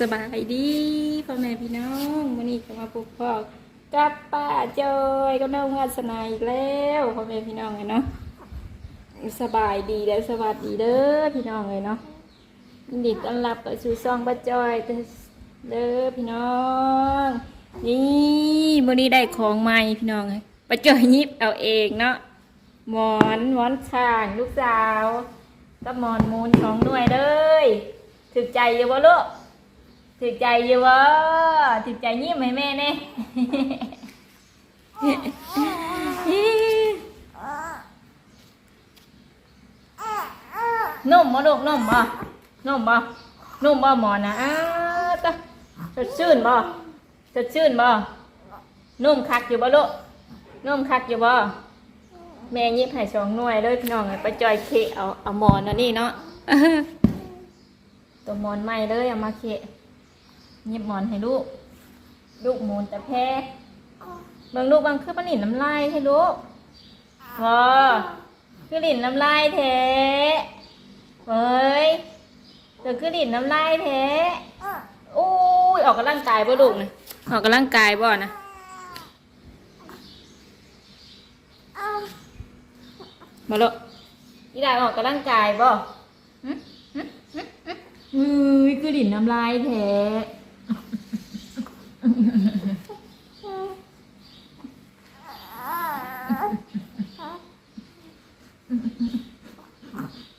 สบายดีพ่อแม่พี่น้องวันนี้ก็มาพบพ่อกับป้าจอยกับน้องวาสนาอีกแล้วพ่อแม่พี่น้องเลยเนาะสบายดีและสวัสดีเด้อพี่น้องเลยเนาะยิดีต้อนรับกับสู่ซองป้าจอยเด้อพี่น้อง นี่วันนี้ได้ของใหม่พี่น้องเลยป้าจอยยิบเอาเองเนาะหมอนหมอนข้างลูกสาวกับหมอนมูลของด้วยเลยถึกใจอยู่บ่ลูก ถึกใจอยู่วะถึกใจยิ้มให้แม่เน่นุ่มบ่ลูกนุ่มบ่นุ่มบ่นุ่มบ่หมอนะอ้าตะสดชื่นบ่สดชื่นบ่นุ่มคักอยู่บ่ลูกนุ่มคักอยู่บ่แม่ยิบให้สองหน่วยเลยพี่น้องไปจอยเคเอาเอาหมอนอันนี้เนาะตัวหมอนใหม่เลยเอามาเค หยิบหมอนให้ลูก ลูกหมูนแต่แพ้เบิ่งลูกบางคือปลาหลินน้ำลายให้ลูกพอคือหลินน้ำลายแท้เฮ้ยเดี๋ยวคือหลินน้ำลายแท้อุ้ยออกกำลังกายบ่ลูกนะออกกำลังกายบ่นะมาลูกพี่ดาออกกำลังกายบ่หึหึหึหึเฮ้ยคือหลินน้ำลายแท้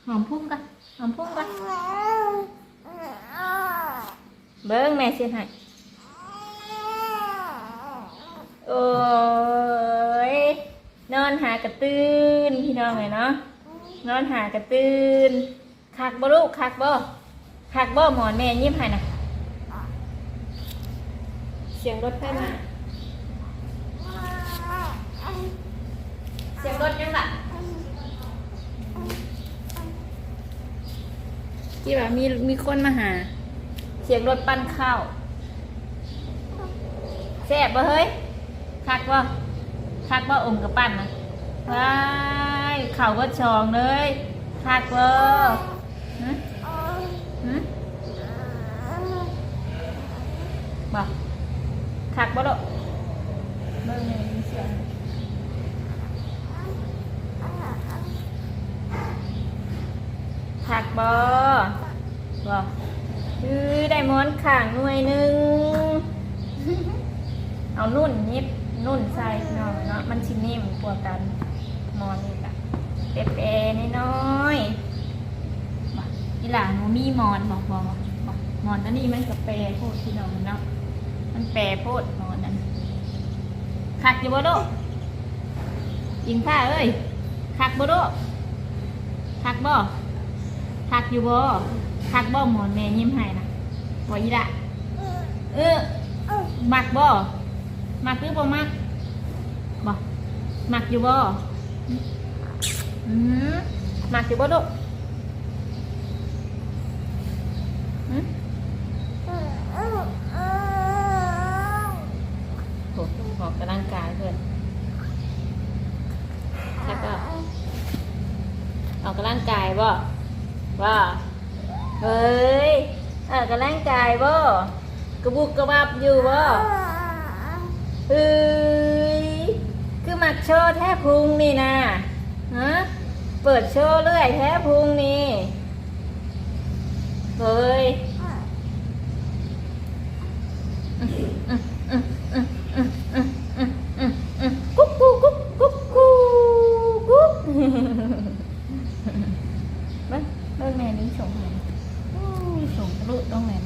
หอมพุ่งกันหอมพุ่งกันเบิ้งแม่เสียให้โอ้ยนอนหากระตื้นพี่น้องเลยเนาะนอนหากระตื้นคักบ่ลูกคักบ่คักบ่หมอนแม่ยิ้มให้นะ เสียงรถไฟมาเสียงรถยังล่ะที่แบบมีมีคนมาหา เสียงรถปั้นข้าวแซ่บบ่เฮ้ยคักบ่คักบ่อมกับปั้นนะว้ายเข่าก็ชองเลยคักบ่หึหึบ่คักบ่ดอกเบิ่งเลยมีเสียงคักบ่บ่คือได้หม อนข้างหน่วยหนึ่งเอานุ่นนิดนุ่นใส่หน่อยเนาะมันชินิ่มกว่ากันมอนนี่กะเป๊ะๆน้อยๆบ่อีหลานหนูมีหมอนบอกบอกบอกมอนตัวนี้มันกับแปรโพดพี่น้องเนาะมันแปรโพดมอนนั้นคักอยู่บ่โดะกินข้าเอ้ยคักบ่โดะคักบ่คักอยู่บ่คักบ่หมอนแม่ยิ้มให้นะ บ่อีละเออมักบ่มักหรือบ่มักบ่มักอยู่บ่อืมมักอยู่บ่ลูกหืมโหออกกำลังกายเพื่อนแล้วก็ออกกำลังกายบ่ว่าเฮ้ย ออกกำลังกายบ่กระบุกกระบับอยู่บ่เฮ้ยคือมักโชว์แท้พุงนี่นะฮะเปิดโชว์เรื่อยแท้พุงนี่เฮ้ย กุ๊กกุ๊กกุ๊กกุ๊กกุ๊กกุ๊กเบิ้งเบิ้งแม่นี้ส่งให้อู้ยส่งกระลุดต้องแม่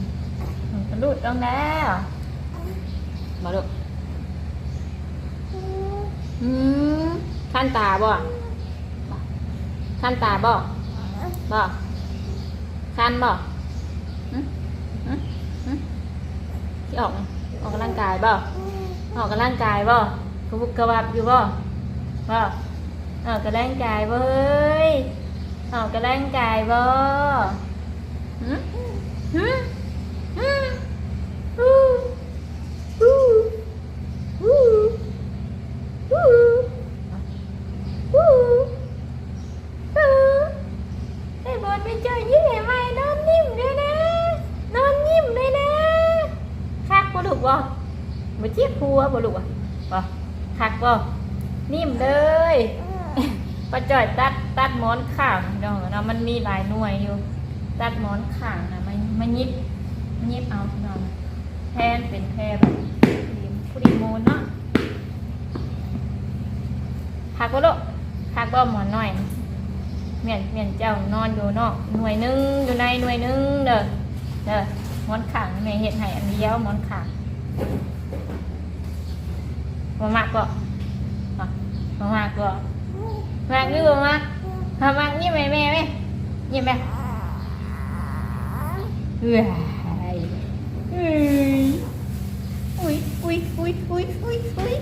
ส่งกระลุดต้องแล้ว มาดูอืม ขั้นตาบ่ขั้นตาบ่บ่ขั้นบ่หึหึหึที่ออกออกกำลังกายบ่ออกกำลังกายบ่กระบุกกระบับอยู่บ่บ่ออกกำลังกายเฮ้ยออกกำลังกายบ่หึฮู้ ฮู้ฮู้ฮู้ฮู้ฮู้ไอ้บอลไปเจอยิ้มเห็นไหมนอนนิ่มด้วยนะ นอนยิ้มด้วยนะ ลู กบ่บ่เจ็บหัวบ่ลูกอะบ่คักบ่นิ่มเลยป้าจ่อยตัดตัดหมอนข้างเนาะเนาะมันมีหลายหน่วยอยู่ ตัดหมอนข้างนะมันมันยิบมันยิบเอาเนาะแทนเป็นแพรแบบผู้ดีโมนเนาะคักบ่ลูกคักบ่หมอนน้อยเมียนเมียนเจ้านอนอยู่เนาะหน่วยหนึงอยู่ในหน่วยหนึงเด้อเด้อหมอนขางแม่เฮ็ดให้อันเดียวหมอนขาง mà mặc cọ. Ờ, mà mặc cọ. Mặc như vừa mặc mà mặc như mẹ mẹ mẹ. Như mẹ. Ui ui ui ui ui ui ui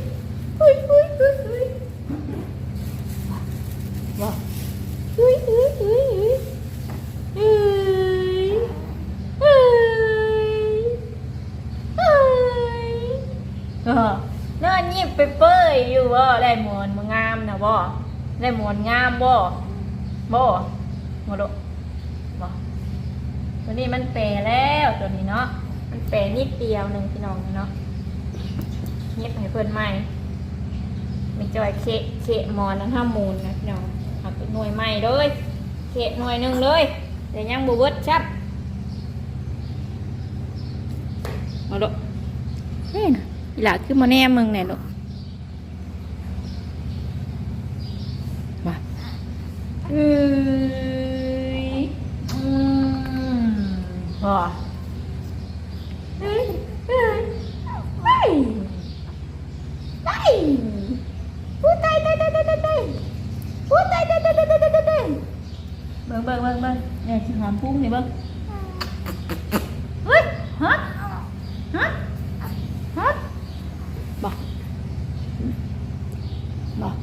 ได้มอนงามบ่บ่บ่ดอกบ่ตัวนี้มันแปรแล้วตัวนี้เนาะมันแปรนิดเดียวหนึ่งพี่น้องเนาะเงียบให้เพิ่นใหม่มีจอยเคเคหมอนนั้นห้ามูลนะพี่น้องเอาเป็นหน่วยใหม่เลยเคหน่วยหนึ่งเลยแต่ยังบวชชับมาดูเฮ้ยนหล่าขึ้นมาแน่มึงเนี่ยลูกมาเอ้ยอืมพอเฮ้ยเฮ้ยเฮ้ย ตายผู้ตายตายตายตายตายตายผู้ตายตายตายตายตายตายตายเบิ่งเบิ่งเบิ่งเบิ่งเนี่ยสิหอมพุ่งนี่เบิ่งเฮ้ยฮะฮะฮะบอกบอก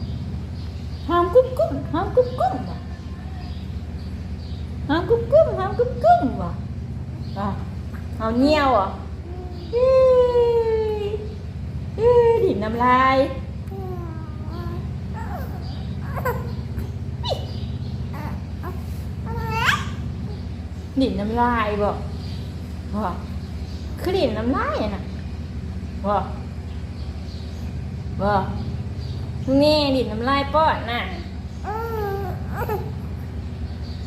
หอมกุ้มกุ้มหอมกุ้มกุ้มบ่หอมกุ้มกุ้มหอมกุ้มกุ้มบ่บ่เอาเงี้ยวอะเฮ้ย เอ้ยดินน้ำลาย ดินน้ำลายบ่บ่คือดินน้ำลายน่ะบ่บ่นี่ดินน้ำลายป้อนน่ะ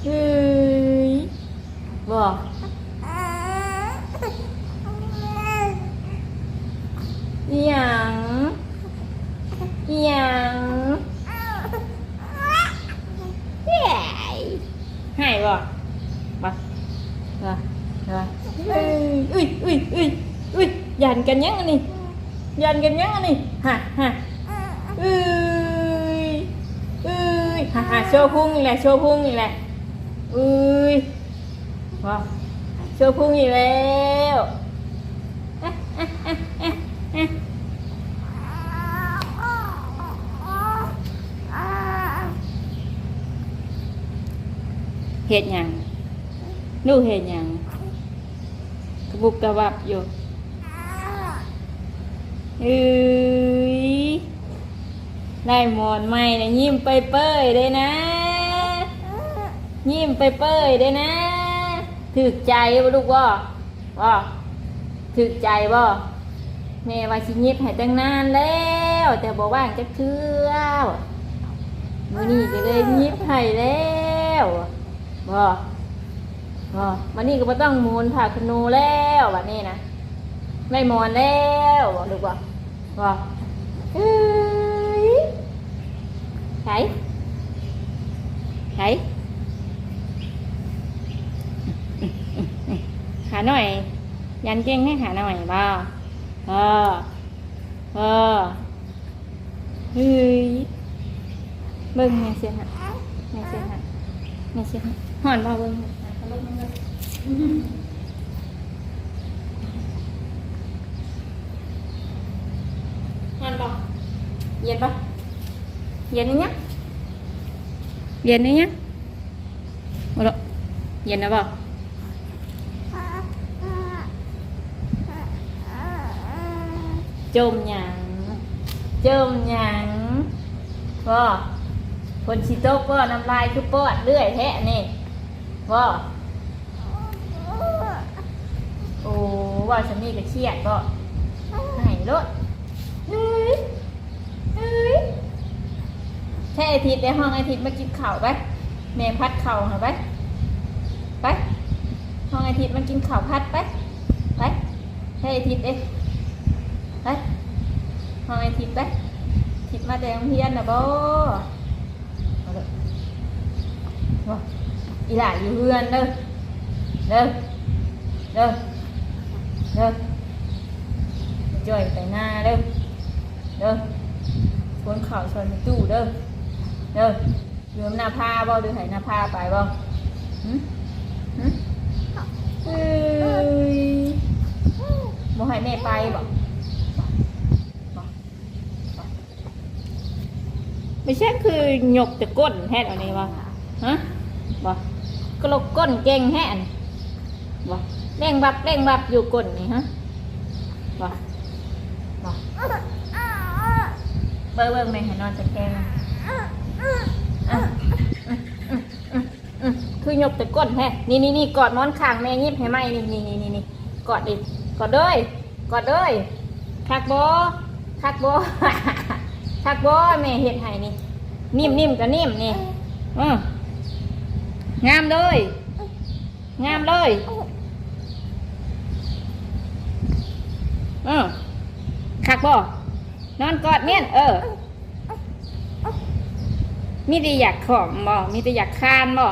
เฮ้ยบ่อิหยังอิหยังเฮ้ยหายบ่ ui ui ui ui dành cành nhắn anh đi. Dành cành nhắn anh đi. Hà hà. Ui ui hà hà xô khuôn gì là xô khuôn gì là. Ui wow xô khuôn gì leo à, hết nhàng. Nô hết nhàng. บุกกระวับอยู่เอ้ยได้หมอนใหม่นะยิ้มไปเป้ยได้นะ ยิ้มไปเป้ยได้นะถึกใจบ่ลูกบ่บ่ถึกใจบ่แม่ว่าชิยิบให้ตั้งนานแล้ว แต่บอกว่างจะเชื่อมือนี่จะได้ยิบให้แล้วบ่ บ่วันนี้ก็บ่ต้องมูนผ่าขนูแล้วบัดนี้นะไม่มอนแล้วบ่ลูกบ่บ่เอ้ยไสไสหาหน่อย ยันเก่งให้หาหน่อยบ้าเออเออเฮ้ยเบิ่งแม่เสียฮะแม่เสียฮะแม่เสียฮะหอนบ่เบิ่ง เอาลงมาเลยหอนบ่เย็นบ่เย็นนี่เนี้ยเย็นนี่เนี้ยเอาละเย็นนะบ่จมหยังจมหยังพ่อคนชิโต๊ะพ่อน้ำลายคือปอดเรื่อยแท้นี่พ่อ โอ้ว่าฉันนี่ก็เครียดก็โลดเฮ้ยเฮ้ยแค่ไอทิตย์ในห้องไอทิตย์มากินข้าวไปแม่พัดเข้าวหาไปไปห้องไอทิตย์มากินข้าวพัดไปไปแค่ไอทิตย์เองไปห้องไอทิตย์ไปทิตย์มาแต่งเรียนนะบ่อีหล่าอยู่เฮือนเด้อเด้อเด้อ เด้อจ่อยไปหน้าเด้อเด้อฝนข่าวชนตู้เด้อเด้อเรือมหน้าผ้าบ่หรือไหหน้าผ้าไปบ่หึหึเอ้ยบ่ให้แม่ไปบ่ไม่ใช่คือหยกแต่ก้นแท้อันนี้วะฮะบ่กลกก้นเก่งแฮอันบ่ เร่งบับเร่งบับอยู่ก้นนี่ฮะบ่บอกเบิ่งเบิ่งแม่ให้นอนจะแกงคือืมอืมอืมอืมคือยกแต่ก้นแฮะนี่นี่นี่กอดหมอนข้างแม่ยิบให้ไหมนี่นี่นี่นี่นี่กอดดิกอดเลยกอดเลยคักโบคักโบคักโบแม่เห็ดให้นี่ นิ่มนิ่มกับนิ่มนี่อืมงามเลย งามเลย อืมคักบ่นอนกอดเมียนเออ มีแต่อยากของบ่มีแต่อยากคานบ่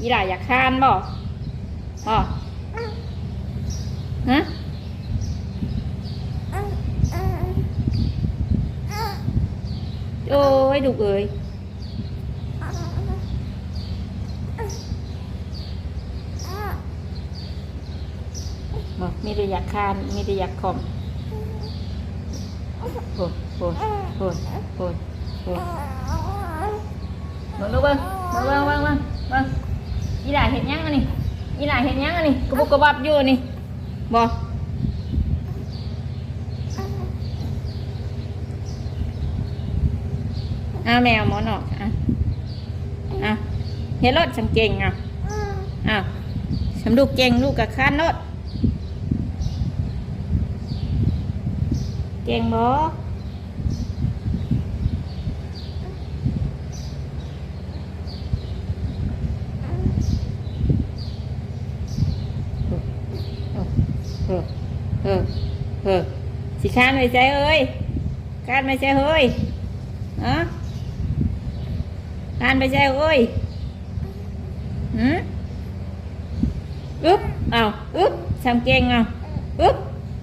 อีหล่าอยากคานบ่บ่ฮะโอ้ยดุเอ้ยบ่มีแต่อยากคานมีแต่อยากของ โอ้โหโอ้โหโอ้โหโอ้โหเบิ่งดูเบิ่งเบิ่งเบิ่งเบิ่งเบิ่งเบิ่งอีหล่าเห็นยังอัน นี้อีหล่าเห็นยังอันนี้กระบุกกระบับอยู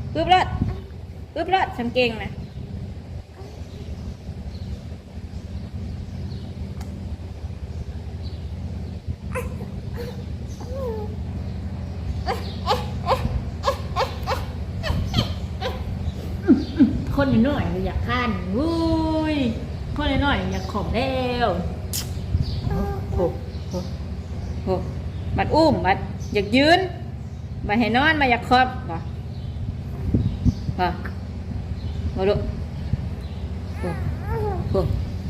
่นี่บ่ อ่าแมวหมอนออกอะอะเฮ็ดรถฉันเก่งอะอะฉันลูกเก่งลูกกับข้านรถเก่งบ่เออเออเออสิคานไม่ใช่เอ้ยคานไม่ใช่เฮ้ยฮะคนไม่ใช่เอ้ยาอึ๊บทำเก่งเอาอึ๊บอึ๊บรถอึ๊บรถทำเก่งนะคนน้อยอยากคานวุ้ยคนน้อยอยากขอมแล้วโอ้โหโอ้โหบัดอุ้มบัดอยากยืนบัดให้นอนมาอยากครอบบ่บ่ มาดูโอ้โห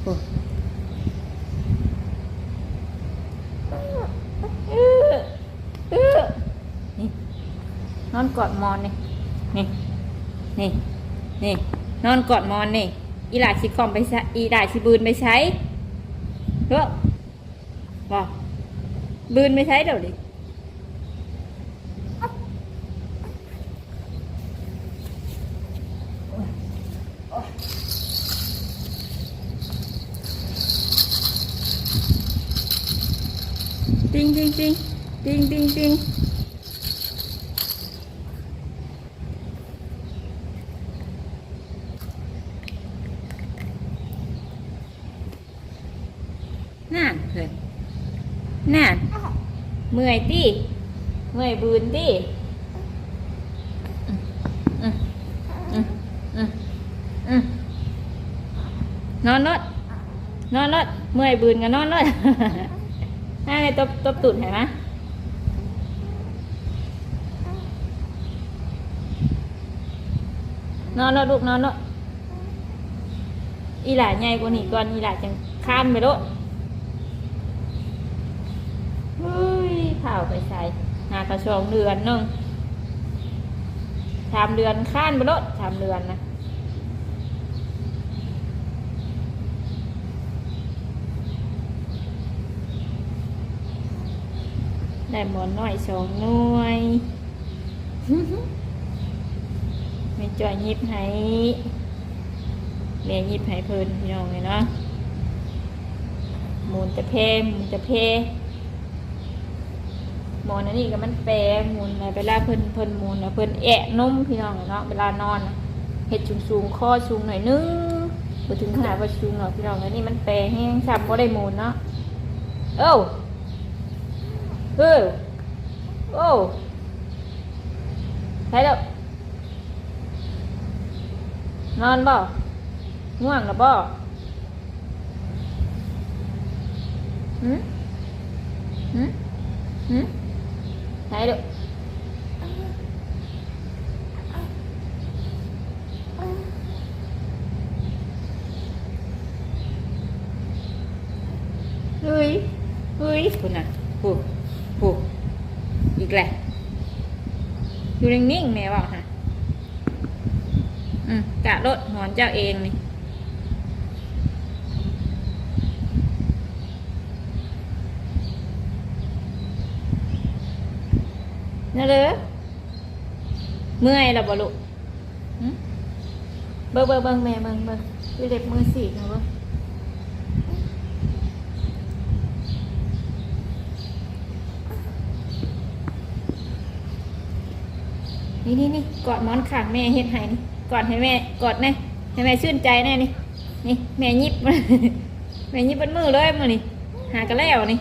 โอ้เออเออนี่นอนกอดมอนนี่นี่นี่นี่นอนกอดมอนนี่อีหลาสิคอมไปใช้อีหลาสิบืนไปใช้เด้อบ่บืนไปใช้เดี๋ยวดิ ติงติงติงติงติงติงนั่นเพื่อนนั่นเมื่อยติเมื่อยบืนติอืมอืมอืมอืมนอนรถนอนรถเมื่อยบืนกันนอนรถให้ใน ตบตบตุ่นเห็นไหมนอนรถลูกนอนรถอีหล่าใหญ่กว่านี้ก่อนอีหล่าจังข้ามไปรถเฮ้ยข่าวไปใส่หากระชองเดือนนึงสามเดือนข้านไปรถสามเดือนนะ ได้หมอนน้อยสองหน่วยไม่จอยยิบให้เรียยิบให้เพิ่นพี่น้องเลยเนาะหมูนจะเพหมูนจะเพหมอนอันนี้ก็มันแปรหมุนไรเวลาเพิ่นเพิ่นหมุนเพิ่นแอะนุ่มพี่น้องเนาะเวลานอนเห็ดสูงสูงๆคอสูงหน่อยนึงบ่ถึงขนาดว่าสูงหรอกพี่น้องอันนี้มันแปรแห้งซ้ำบ่ได้หมุนเนาะเอ้า เออโอ้ใช่แล้ว นอนบ่ง่วงหรือบ่หืมหืมหืมไหนดูฮ้ยเฮ้ยคุณน่ะผูผูอีกแหละอยู่นิ่งๆแม่บอกฮะ อืมกะรถห อนเจ้าเองนี่น่าเลยเมื่อยแล้วบ่ลูกเบิ่งเบิ่งเบิ่งแม่เบิ่งเบิ่งดูเด็บมือสีนะเบิ่งนี่นี่นี่กอดมอนข้างแม่เฮ็ดให้นี่กอดให้แม่กอดแน่ ให้แม่ชื่นใจแน่นี่นี่แม่ยิบแม่ยิบบนมือเลยมือนี่หากันแล้วนี่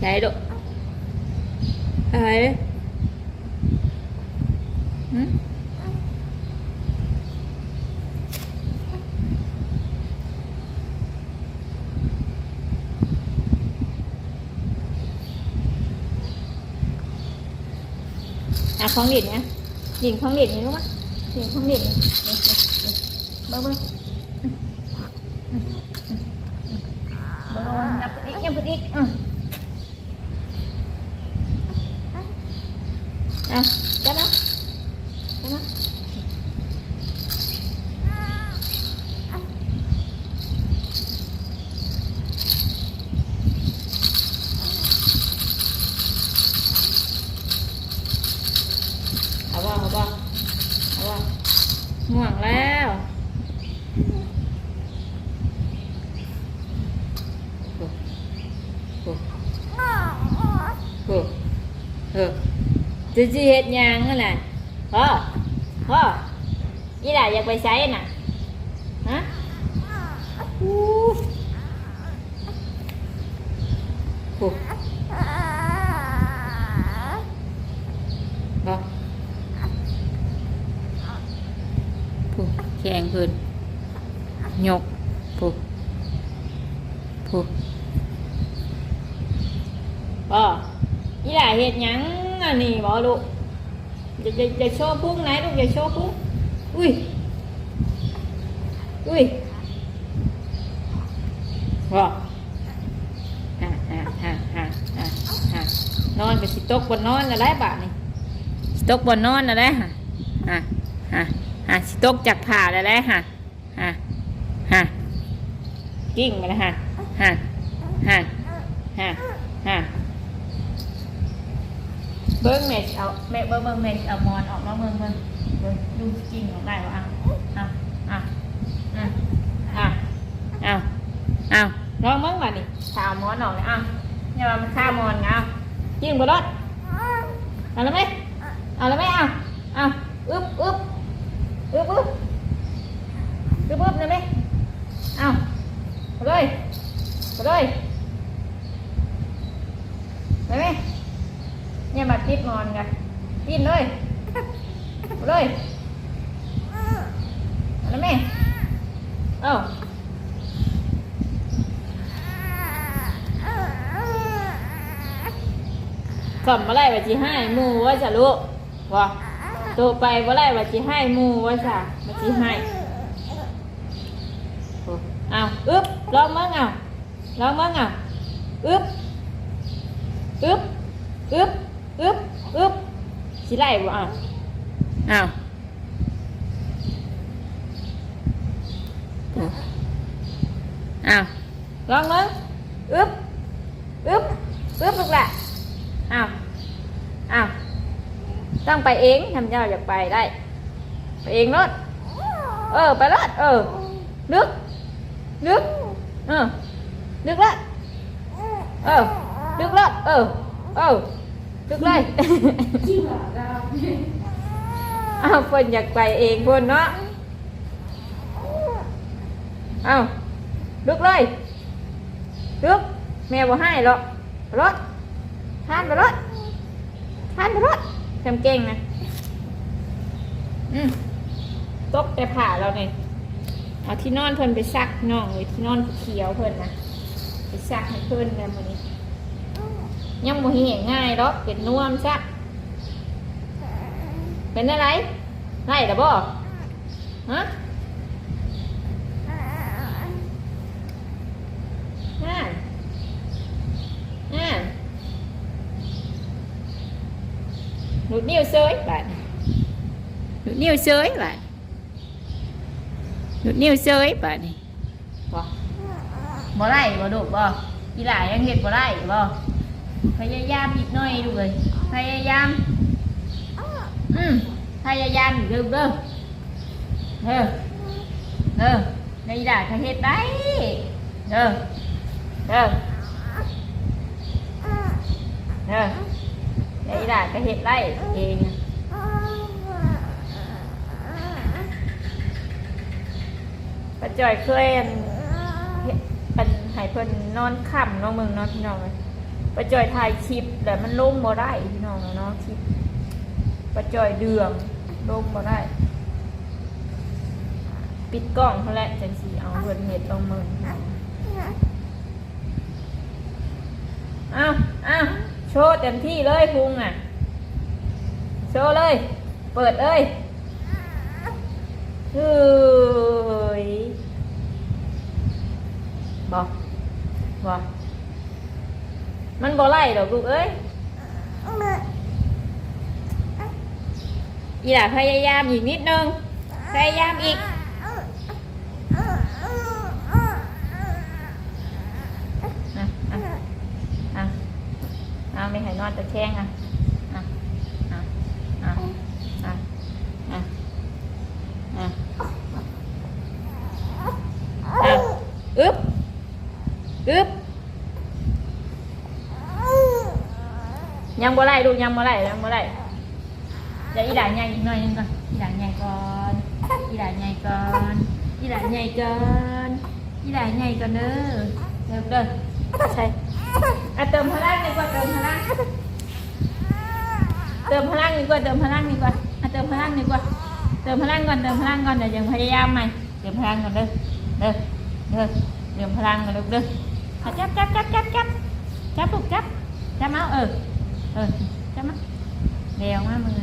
ใช่ลูกอะ อะของเด็ดเนี่ยหญิงของเด็ดนี่รู้ไหมหญิงของเด็ดนี่นี่นี่นี่เบิ้งเบิ้งเบิ้งนับอีกนับอีกอืมอะจับนะจับนะเอาว่าเอาว่าเอาว่าง่วงแล้วโอ้โหโอ้เออ จะจีเฮ็ดหยังนั่นแหละพ่อพ่ออีหล่ะอยากไปไสน่ะฮะอู้โอ้บ่ผู้แข่งเพิ่นยกผู้ผู้บ่อีหล่ะเฮ็ดหยัง อันนี้บ่ลูกอย่าอย่าอย่าโชว์พุงไหนลูกอย่าโชว์พุงอุ้ยอุ้ยบ่ฮ่าฮ่าฮ่าฮ่าฮ่าฮ่านอนก็สิตกบนนอนอะไรบานี่สิตกบนนอนอะไรฮะฮะฮะฮะสิตกจากผ่าอะไรฮะฮะฮะกิ้งมาแล้วฮะฮะฮะฮะฮะ เบิ้งเมชเอาเมเบิ้งเบิ้งเมชเอามอนออกมาเบิ้งเบิ้งเบิ้งดูจริงออกได้วะอะอะอะอะอะอะอะลองเบิ้งมาดิข่าวมอนออกเลยอะอย่ามามันฆ่ามอนไงอะจิ้มกระโดดเอาแล้วไหมเอาแล้วไหมอะอะอึ๊บอึ๊บอึ๊บอึ๊บอึ๊บอึ๊บเลยไหมเอาไปเลยไปเลยไปไหม เนี่ยมาติดนอนกันกินเลยเลยอาแล้วแม่เอ้าสมมาไล่ว่าจีให้มูว่าจะลูกว่าโตไปว่าไล่ว่าจีให้มูว่าจะว่าจีให้เอาอึ๊บลองมั้งเอาลองมั้งเอาอึ๊บอึ๊บอึ๊บ อึ๊บอึ๊บสิไล่บ่อะอ้าวอ้าวลองมึงอึ๊บอึ๊บอึ๊บลูกละอ้าวอ้าวต้องไปเองทำเจ้าอยากไปได้ ไปเองรถเออไปรถเออนึกนึกเออนึกรถเออนึกรถเออเออ นึกเลยเอาวเพิ่นอยากไปเองเพิ่นเนาะเอาลุกเลยลุกแม่บ่ให้หรอกรถทานไปรถทานไปรถจำเก่งนะอืมตกแต่ผ่าเราเนี่ยเอาที่นอนเพิ่นไปซักน้องเลยที่นอนเขียวเพิ่นนะไปซักให้เพิ่นนะมื้อนี้ ยังบ่เหี่ยง่ายหรอกเป็นน่วมซักเป็นอะไรไล่หรือบ่ฮะฮะฮะหลุดนิ้วเซยบาดหลุดนิ้วเซยบาดหลุดนิ้วเซยบาดนี่บ่บ่ไล่บ่ดุบ่อีหลายยังเห็ดบ่ไล่บ่ พยายามอีกหน่อยดูเลยพยายาม อืมพยายามอยู่เด้อเด้อเออเออในด่าเขาเฮ็ดได้เด้อเด้อเด้อในด่าเขาเฮ็ดได้เองป้าจอยเคยอันเฮ็นให้เพิ่นนอนค่ำน้องมึงนาะพี่น้องเอ้ย ป้าจอยถ่ายคลิปแต่มันลงบ่ได้พี่น้องเนาะคลิปประจอยเดือมลมบ่ได้ ปิดกล้องเขาแหละจังสีเอาเพิ่นเห็ดลงมือเอาเอาโชว์เต็มที่เลยพุงอะ โชว์เลย เปิดเลยเฮ้ยบอกบอก มันบ่ไล่ดอกลูกเอ้ยอีหล่าพยายามอีกนิดนึงพยายามอีกอะอะอะเอาไม่ให้นอนตะแคงอะอะอะอะอะอะอะอะอึ๊บอึ๊บยัง บ่ไล่ลูกยังบ่ไล่ยังบ่ไล่เดี๋ยวอีหลานใหญ่อีกหน่อยหนึงก่อนอีหลานใหญ่ก่อนอีหลานใหญ่ก่อนอีหลานใหญ่ก่อนอีหลานใหญ่ก่อนเด้อเริ่มเด้อใช่อะเติมพลังดีกว่าเติมพลังเติมพลังดีกว่าเติมพลังดีกว่าอะเติมพลังดีกว่าเติมพลังก่อนเติมพลังก่อนเดี๋ยวยังพยายามใหม่เติมพลังก่อนเด้อเด้อเด้อเติมพลังก่อนลูกเด้ออะจับจับจับจับจับจับลูกจับจับเอาเออ เออจับมาเร็วมากมือ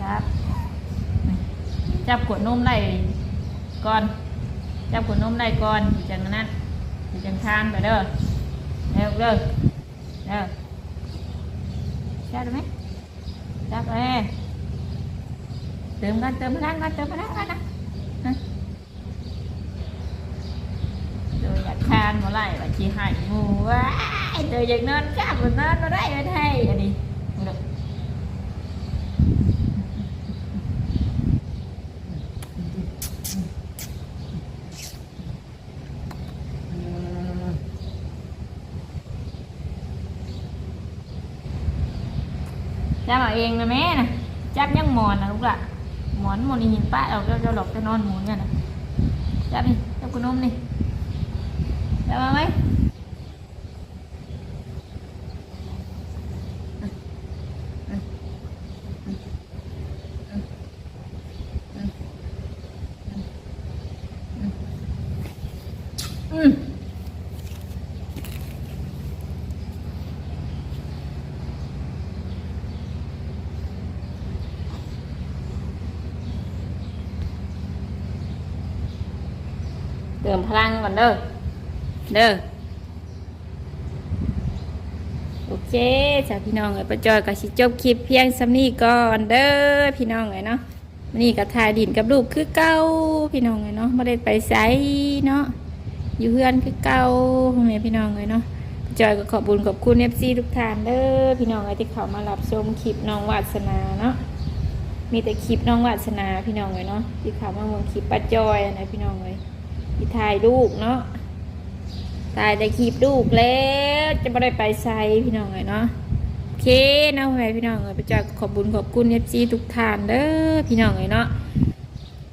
ครับ จับขวดนมได้ก่อน จับขวดนมได้ก่อนจังนั้นจังทานไปเด้อเร็วเด้อเด้อจับได้ไหมจับเลยเติมกันเติมพลังกันเติมพลังกันนะ ฮะโดยอยานมาไล่ว่าชีหายงูว้าเดยอย่ากนอนข้ามนนั้นมาได้ไม่ได้อันนี้จับเอาเองนะแม่นะจับยังหมอนนะลูกละหมอนหมอนนี่หินป้าเอาเจ้าหลอกจะนอนหมุนกันนะจับนี่จับกุนมนี่ dạ ba mấy Mm. đường pha lang mình ơi เด้อโอเคจ้ะพี่น้องเอ้ยประจอยกับสิจบคลิปเพียงสำนี้ก่อนเด้อพี่น้องเอ้ยเนาะนนี้ก็ถ่ายดินกับลูกคือเก่าพี่น้องเอ้ยเนาะไม่ได้ไปไสเนาะอยู่เพื่อนคือเก่าพ่อแม่พี่น้องเอ้ยเนาะจอยก็ขอบุญขอบคุณเอฟซีทุกท่านเด้อพี่น้องเอ้ยที่เข้ามารับชมคลิปน้องวาสนาเนาะมีแต่คลิปน้องวาสนาพี่น้องเอ้ยเนาะที่เข้ามาเมืองคลิปป้าจอยนะพี่น้องเอ้ยที่ถ่ายลูกเนาะ ตายได้คลิปลูกแล้ว จะไม่ได้ไปไซพี่น้องเลยเนาะโอเคนะพ่อแม่พี่น้องเลยไปจากขอบบุญขอบคุณเอฟซีทุกท่านเด้อพี่น้องเลยเนาะ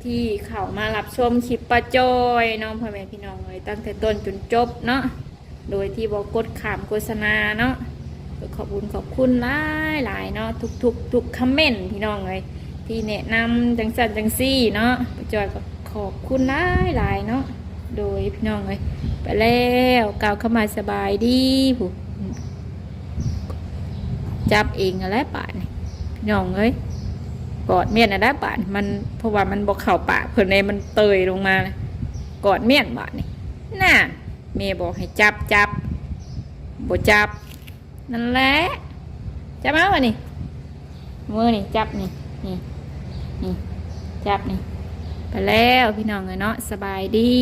ที่เข้ามารับชมคลิปป้าจอยน้องพ่อแม่พี่น้องเลยตั้งแต่ต้นจนจบเนาะโดยที่บอกกดขามโฆษณาเนาะขอบคุญขอบคุณหลายหลายๆเนาะทุกทุกทุกคอมเมนต์พี่น้องเลยที่แนะนำจังสันจังซี่เนาะป้าจอยก็ขอบคุณหลายหลายๆเนาะโดยพี่น้องเลย ไปแล้วกล่าวเข้ามาสบายดีผู้จับเองอะไรป่านนี่พี่น้องเอ้ยกอดเมียนอะไรป่านมันเพราะว่ามันบอกเข่าปากเพื่อนในมันเตยลงมากอดเมียนบานี่น่ะเมียบอกให้จับจับบ่จับ นั่นแหละจับมาวะนี่มือนี่จับนี่นี่นี่จับนี่ไปแล้วพี่น้องเลยเนาะสบายดี